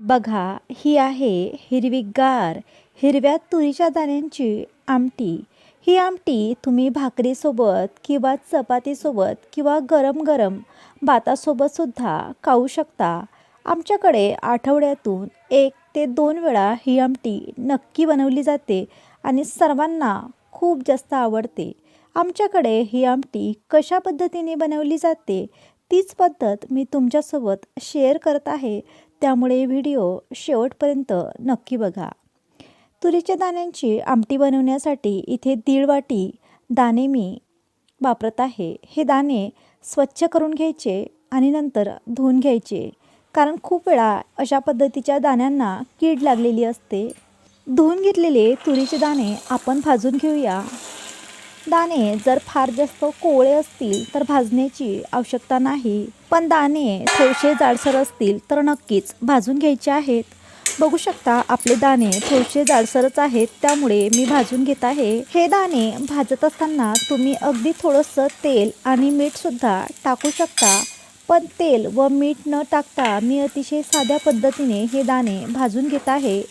बघा ही आहे हिरवीगार हिरव्या तुरीच्या दाण्यांची आमटी. ही आमटी तुम्ही भाकरीसोबत किंवा चपातीसोबत किंवा गरम गरम भातासोबतसुद्धा खाऊ शकता. आमच्याकडे आठवड्यातून एक ते दोन वेळा ही आमटी नक्की बनवली जाते आणि सर्वांना खूप जास्त आवडते. आमच्याकडे ही आमटी कशा पद्धतीने बनवली जाते तीच पद्धत मी तुमच्यासोबत शेअर करत आहे. त्यामुळे व्हिडिओ शेवटपर्यंत नक्की बघा. तुरीच्या दाण्यांची आमटी बनवण्यासाठी इथे दीड वाटी दाणे मी वापरत आहे. हे दाणे स्वच्छ करून घ्यायचे आणि नंतर धुवून घ्यायचे. कारण खूप वेळा अशा पद्धतीच्या दाण्यांना कीड लागलेली असते. धुवून घेतलेले तुरीचे दाणे आपण भाजून घेऊया. दाणे जर फार जास्त कोवळे असतील तर भाजण्याची आवश्यकता नाही. पण दाणे थोडेसे जाडसर असतील तर नक्कीच भाजून घ्यायचे आहेत. बघू शकता आपले दाणे थोडेसे जाडसरच आहेत त्यामुळे मी भाजून घेत आहे. हे दाणे भाजत असताना तुम्ही अगदी थोडंसं तेल आणि मीठसुद्धा टाकू शकता. पण तेल व मीठ न टाकता मी अतिशय साध्या पद्धतीने हे दाणे भाजून घेत आहे.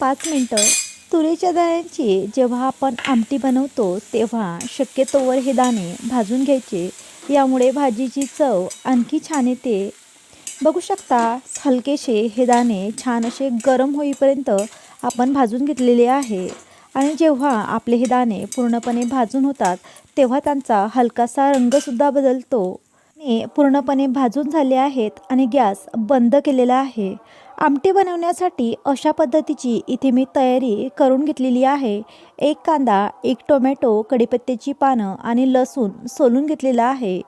पाच मिनटं. तुरीच्या दाण्यांची जेव्हा आपण आमटी बनवतो तेव्हा शक्यतोवर हे दाणे भाजून घ्यायचे. यामुळे भाजीची चव आणखी छान येते. बघू शकता हलकेसे हे दाणे छान असे गरम होईपर्यंत आपण भाजून घेतलेले आहे. आणि जेव्हा आपले हे दाणे पूर्णपणे भाजून होतात तेव्हा त्यांचा हलकासा रंगसुद्धा बदलतो. पूर्णपणे भाजून झाले आहेत आणि गॅस बंद केलेला आहे. आमटी बनवण्यासाठी अशा पद्धतीची इथे मी तयारी करून घेतलेली आहे. एक कांदा एक टोमॅटो कढीपत्त्याची पानं आणि लसूण सोलून घेतलेला आहे.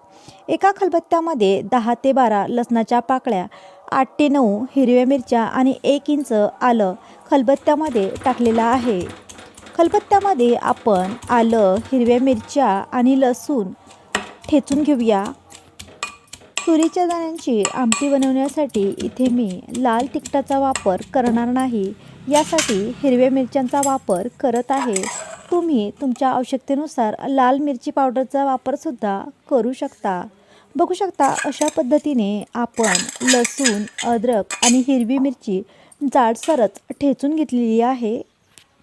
एका खलबत्त्यामध्ये दहा ते बारा लसणाच्या पाकळ्या आठ ते नऊ हिरव्या मिरच्या आणि एक इंच आलं खलबत्त्यामध्ये टाकलेलं आहे. खलबत्त्यामध्ये आपण आलं हिरव्या मिरच्या आणि लसूण ठेचून घेऊया. तुरीच्या दाण्यांची आमटी बनवण्यासाठी इथे मी लाल तिखटाचा वापर करणार नाही. यासाठी हिरव्या मिरच्यांचा वापर करत आहे. तुम्ही तुमच्या आवश्यकतेनुसार लाल मिरची पावडरचा वापरसुद्धा करू शकता. बघू शकता अशा पद्धतीने आपण लसूण अद्रक आणि हिरवी मिरची जाडसरच ठेचून घेतलेली आहे.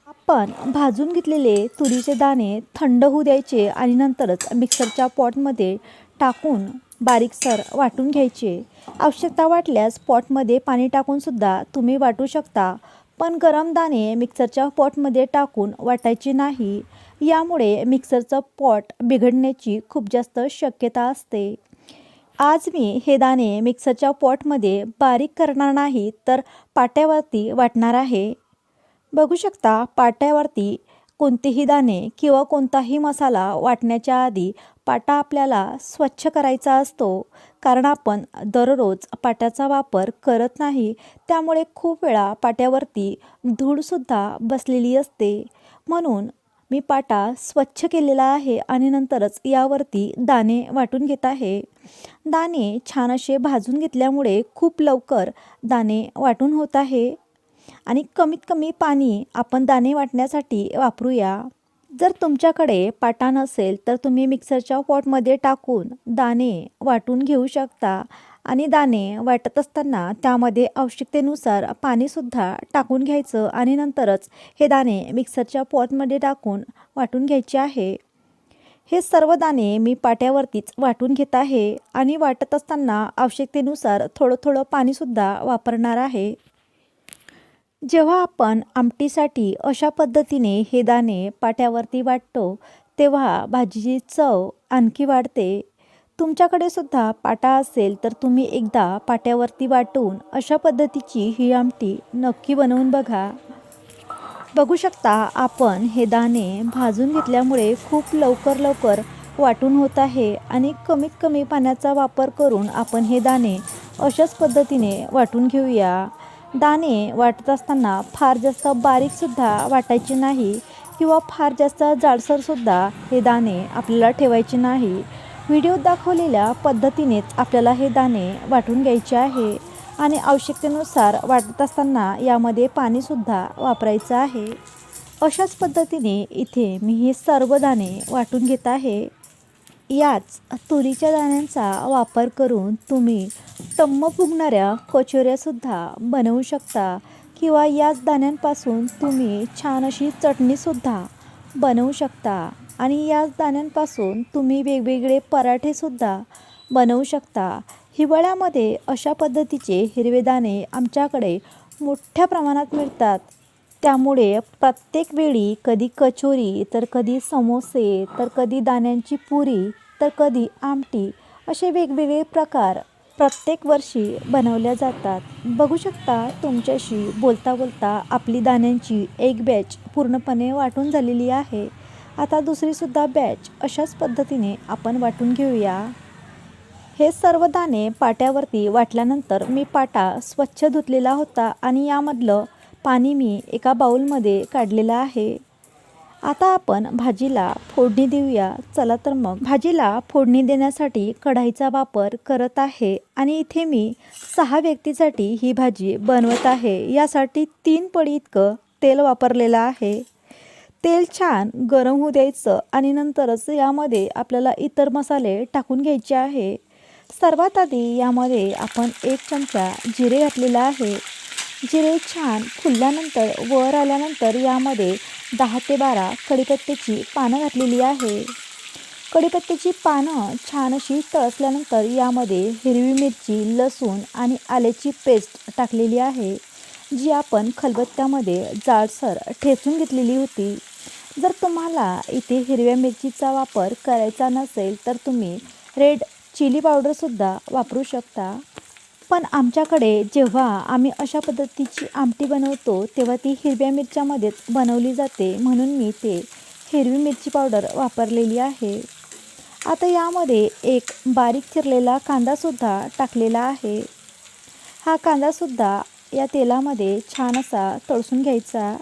आपण भाजून घेतलेले तुरीचे दाणे थंड होऊ द्यायचे आणि नंतरच मिक्सरच्या पॉटमध्ये टाकून बारीकसर वाटून घ्यायचे. आवश्यकता वाटल्यास पॉटमध्ये पाणी टाकूनसुद्धा तुम्ही वाटू शकता पण गरम दाणे मिक्सरच्या पॉटमध्ये टाकून वाटायचे नाही. यामुळे मिक्सरचं पॉट बिघडण्याची खूप जास्त शक्यता असते. आज मी हे दाणे मिक्सरच्या पॉटमध्ये बारीक करणार नाही तर पाट्यावरती वाटणार आहे. बघू शकता पाट्यावरती कोणतेही दाणे किंवा कोणताही मसाला वाटण्याच्या आधी पाटा आपल्याला स्वच्छ करायचा असतो कारण आपण दररोज पाट्याचा वापर करत नाही त्यामुळे खूप वेळा पाट्यावरती धूळसुद्धा बसलेली असते. म्हणून मी पाटा स्वच्छ केलेला आहे आणि नंतरच यावरती दाणे वाटून घेत आहे. दाणे छान असे भाजून घेतल्यामुळे खूप लवकर दाणे वाटून होत आहे. आणि कमीत कमी पाणी आपण दाणे वाटण्यासाठी वापरूया. जर तुमच्याकडे पाटा नसेल तर तुम्ही मिक्सरच्या पॉटमध्ये टाकून दाणे वाटून घेऊ शकता. आणि दाणे वाटत असताना त्यामध्ये आवश्यकतेनुसार पाणीसुद्धा टाकून घ्यायचं आणि नंतरच हे दाणे मिक्सरच्या पॉटमध्ये टाकून वाटून घ्यायचे आहे. हे सर्व दाणे मी पाट्यावरतीच वाटून घेत आहे आणि वाटत असताना आवश्यकतेनुसार थोडं थोडं पाणीसुद्धा वापरणार आहे. जेव्हा आपण आमटीसाठी अशा पद्धतीने हे दाणे पाट्यावरती वाटतो तेव्हा भाजीची चव आणखी वाढते. तुमच्याकडे सुद्धा पाटा असेल तर तुम्ही एकदा पाट्यावरती वाटून अशा पद्धतीची ही आमटी नक्की बनवून बघा. बघू शकता आपण हे दाणे भाजून घेतल्यामुळे खूप लवकर लवकर वाटून होत आहे आणि कमीत कमी पाण्याचा वापर करून आपण हे दाणे अशाच पद्धतीने वाटून घेऊया. दाणे वाटत असताना फार जास्त बारीकसुद्धा वाटायचे नाही किंवा फार जास्त जाडसरसुद्धा हे दाणे आपल्याला ठेवायचे नाही. व्हिडिओत दाखवलेल्या पद्धतीनेच आपल्याला हे दाणे वाटून घ्यायचे आहे आणि आवश्यकतेनुसार वाटत असताना यामध्ये पाणीसुद्धा वापरायचं आहे. अशाच पद्धतीने इथे मी हे सर्व दाणे वाटून घेत आहे. याच तुरीच्या दाण्यांचा वापर करून तुम्ही टम्म फुगणाऱ्या कचोऱ्यासुद्धा बनवू शकता. किंवा याच दाण्यांपासून तुम्ही छान अशी चटणीसुद्धा बनवू शकता. आणि याच दाण्यांपासून तुम्ही वेगवेगळे पराठेसुद्धा बनवू शकता. हिवाळ्यामध्ये अशा पद्धतीचे हिरवे दाणे आमच्याकडे मोठ्या प्रमाणात मिळतात. त्यामुळे प्रत्येक वेळी कधी कचोरी तर कधी समोसे तर कधी दाण्यांची पुरी तर कधी आमटी असे वेगवेगळे प्रकार प्रत्येक वर्षी बनवल्या जातात. बघू शकता तुमच्याशी बोलता बोलता आपली दाण्यांची एक बॅच पूर्णपणे वाटून झालेली आहे. आता दुसरीसुद्धा बॅच अशाच पद्धतीने आपण वाटून घेऊया. हे सर्व दाणे पाट्यावरती वाटल्यानंतर मी पाटा स्वच्छ धुतलेला होता आणि यामधलं पाणी मी एका बाऊलमध्ये काढलेलं आहे. आता आपण भाजीला फोडणी देऊया. चला तर मग. भाजीला फोडणी देण्यासाठी कढाईचा वापर करत आहे आणि इथे मी सहा व्यक्तीसाठी ही भाजी बनवत आहे. यासाठी तीन पडी इतकं तेल वापरलेलं आहे. तेल छान गरम होऊ द्यायचं आणि नंतरच यामध्ये आपल्याला इतर मसाले टाकून घ्यायचे आहे. सर्वात आधी यामध्ये आपण एक चमचा जिरे घातलेला आहे. जिरे छान फुलल्यानंतर वर आल्यानंतर यामध्ये दहा ते बारा कढीपत्त्याची पानं घातलेली आहे. कढीपत्त्याची पानं छान अशी तळसल्यानंतर यामध्ये हिरवी मिरची लसूण आणि आल्याची पेस्ट टाकलेली आहे जी आपण खलबत्त्यामध्ये जाडसर ठेचून घेतलेली होती. जर तुम्हाला इथे हिरव्या मिरचीचा वापर करायचा नसेल तर तुम्ही रेड चिली पावडरसुद्धा वापरू शकता. पण आमच्याकडे जेव्हा आम्ही अशा पद्धतीची आमटी बनवतो तेव्हा ती हिरव्या मिरच्यामध्येच बनवली जाते. म्हणून मी ते हिरवी मिरची पावडर वापरलेली आहे. आता यामध्ये एक बारीक चिरलेला कांदासुद्धा टाकलेला आहे. हा कांदासुद्धा या तेलामध्ये छान असा तळसून घ्यायचा.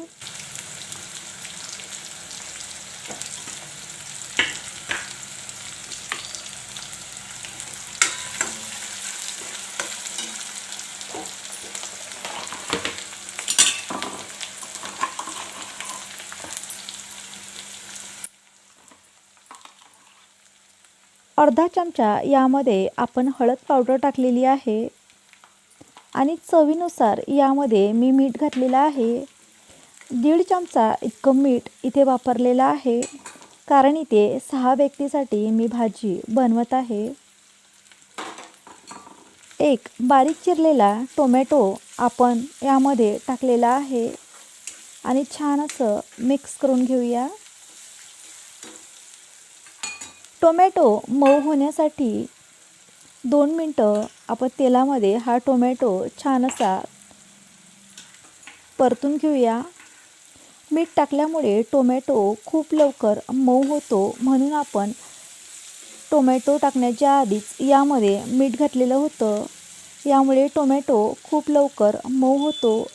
अर्धा चमचा यामध्ये आपण हळद पावडर टाकलेली आहे आणि चवीनुसार यामध्ये मी मीठ घातलेलं आहे. दीड चमचा इतकं मीठ इथे वापरलेलं आहे कारण इथे सहा व्यक्तीसाठी मी भाजी बनवत आहे. एक बारीक चिरलेला टोमॅटो आपण यामध्ये टाकलेला आहे. आणि छान असं मिक्स करून घेऊया. टोमॅटो मऊ होण्यासाठी दोन मिनटं आपण तेलामध्ये हा टोमॅटो छान असा परतून घेऊया. मीठ टाकल्यामुळे टोमॅटो खूप लवकर मऊ होतो म्हणून आपण टोमॅटो टाकण्याच्या आधीच यामध्ये मीठ घातलेलं होतं. यामुळे टोमॅटो खूप लवकर मऊ होतो.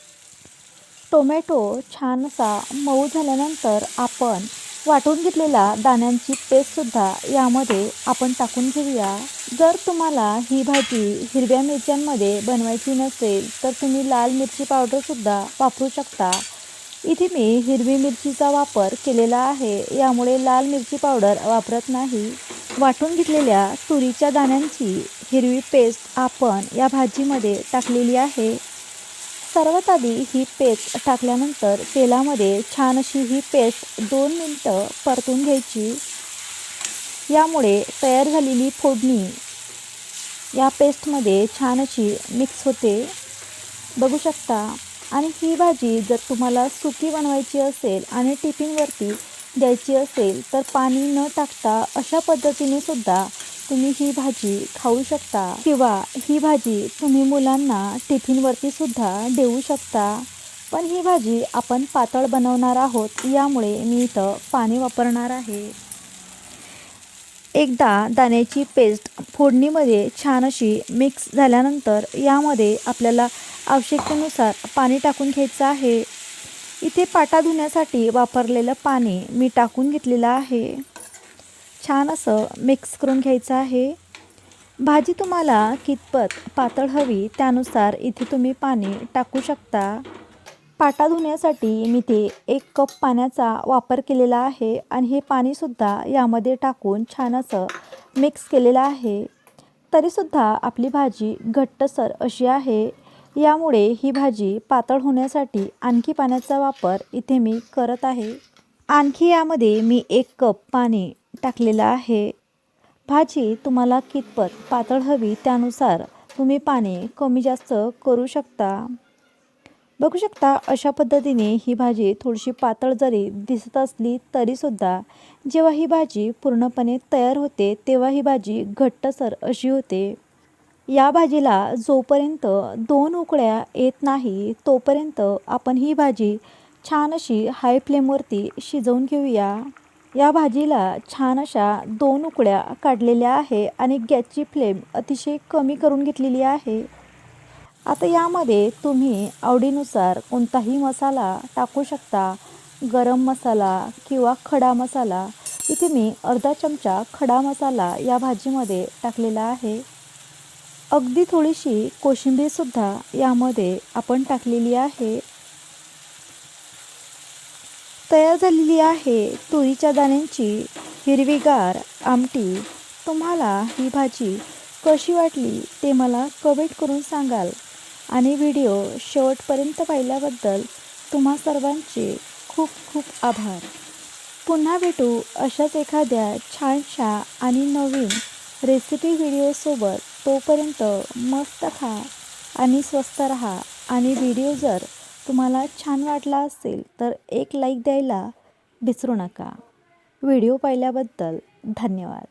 टोमॅटो छान असा मऊ झाल्यानंतर आपण वाटून घेतलेला दाण्यांची पेस्टसुद्धा यामध्ये आपण टाकून घेऊया. जर तुम्हाला ही भाजी हिरव्या मिरच्यांमध्ये बनवायची नसेल तर तुम्ही लाल मिरची पावडरसुद्धा वापरू शकता. इथे मी हिरवी मिरचीचा वापर केलेला आहे. यामुळे लाल मिरची पावडर वापरत नाही. वाटून घेतलेल्या तुरीच्या दाण्यांची हिरवी पेस्ट आपण या भाजीमध्ये टाकलेली आहे. सर्वात आधी ही पेस्ट टाकल्यानंतर तेलामध्ये छान अशी ही पेस्ट दोन मिनटं परतून घ्यायची. यामुळे तयार झालेली फोडणी या पेस्टमध्ये छान अशी मिक्स होते. बघू शकता. आणि ही भाजी जर तुम्हाला सुकी बनवायची असेल आणि टिफिनवरती द्यायची असेल तर पाणी न टाकता अशा पद्धतीने सुद्धा तुम्ही ही भाजी खाऊ शकता किंवा ही भाजी तुम्ही मुलांना टिफिनवरती सुद्धा देऊ शकता. पण ही भाजी आपण पातळ बनवणार आहोत यामुळे मी इथं पाणी वापरणार आहे. एकदा दाण्याची पेस्ट फोडणीमध्ये छान अशी मिक्स झाल्यानंतर यामध्ये आपल्याला आवश्यकतेनुसार पाणी टाकून घ्यायचं आहे. इथे पाटा धुण्यासाठी वापरलेलं पाणी मी टाकून घेतलेलं आहे. छान असं मिक्स करून घ्यायचं आहे. भाजी तुम्हाला कितपत पातळ हवी त्यानुसार इथे तुम्ही पाणी टाकू शकता. पाटा धुण्यासाठी मी ते एक कप पाण्याचा वापर केलेला आहे आणि हे पाणीसुद्धा यामध्ये टाकून छान असं मिक्स केलेलं आहे. तरीसुद्धा आपली भाजी घट्टसर अशी आहे. यामुळे ही भाजी पातळ होण्यासाठी आणखी पाण्याचा वापर इथे मी करत आहे. आणखी यामध्ये मी एक कप पाणी टाकलेलं आहे. भाजी तुम्हाला कितपत पातळ हवी त्यानुसार तुम्ही पाणी कमी जास्त करू शकता. बघू शकता अशा पद्धतीने ही भाजी थोडीशी पातळ जरी दिसत असली तरीसुद्धा जेव्हा ही भाजी पूर्णपणे तयार होते तेव्हा ही भाजी घट्टसर अशी होते. या भाजीला जोपर्यंत दोन उकळ्या येत नाही तोपर्यंत आपण ही भाजी छान अशी हाय फ्लेमवरती शिजवून घेऊया. या भाजीला छान अशा दोन उकळ्या काढलेल्या आहे आणि गॅसची फ्लेम अतिशय कमी करून घेतलेली आहे. आता यामध्ये तुम्ही आवडीनुसार कोणताही मसाला टाकू शकता. गरम मसाला किंवा खडा मसाला. इथे मी अर्धा चमचा खडा मसाला या भाजीमध्ये टाकलेला आहे. अगदी थोडीशी कोशिंबीरसुद्धा यामध्ये आपण टाकलेली आहे. तयार झालेली आहे. तुरीच्या दाण्यांची हिरवीगार आमटी. तुम्हाला ही भाजी कशी वाटली ते मला कमेंट करून सांगाल. आणि व्हिडिओ शेवटपर्यंत पाहिल्याबद्दल तुम्हा सर्वांचे खूप खूप आभार. पुन्हा भेटू अशाच एखाद्या छानशा आणि नवीन रेसिपी व्हिडिओसोबत तोपर्यंत मस्त खा आणि स्वस्त रहा. आणि व्हिडिओ जर तुम्हाला छान वाटला असेल तर एक लाईक द्यायला विसरू नका. व्हिडिओ पाहिल्याबद्दल धन्यवाद.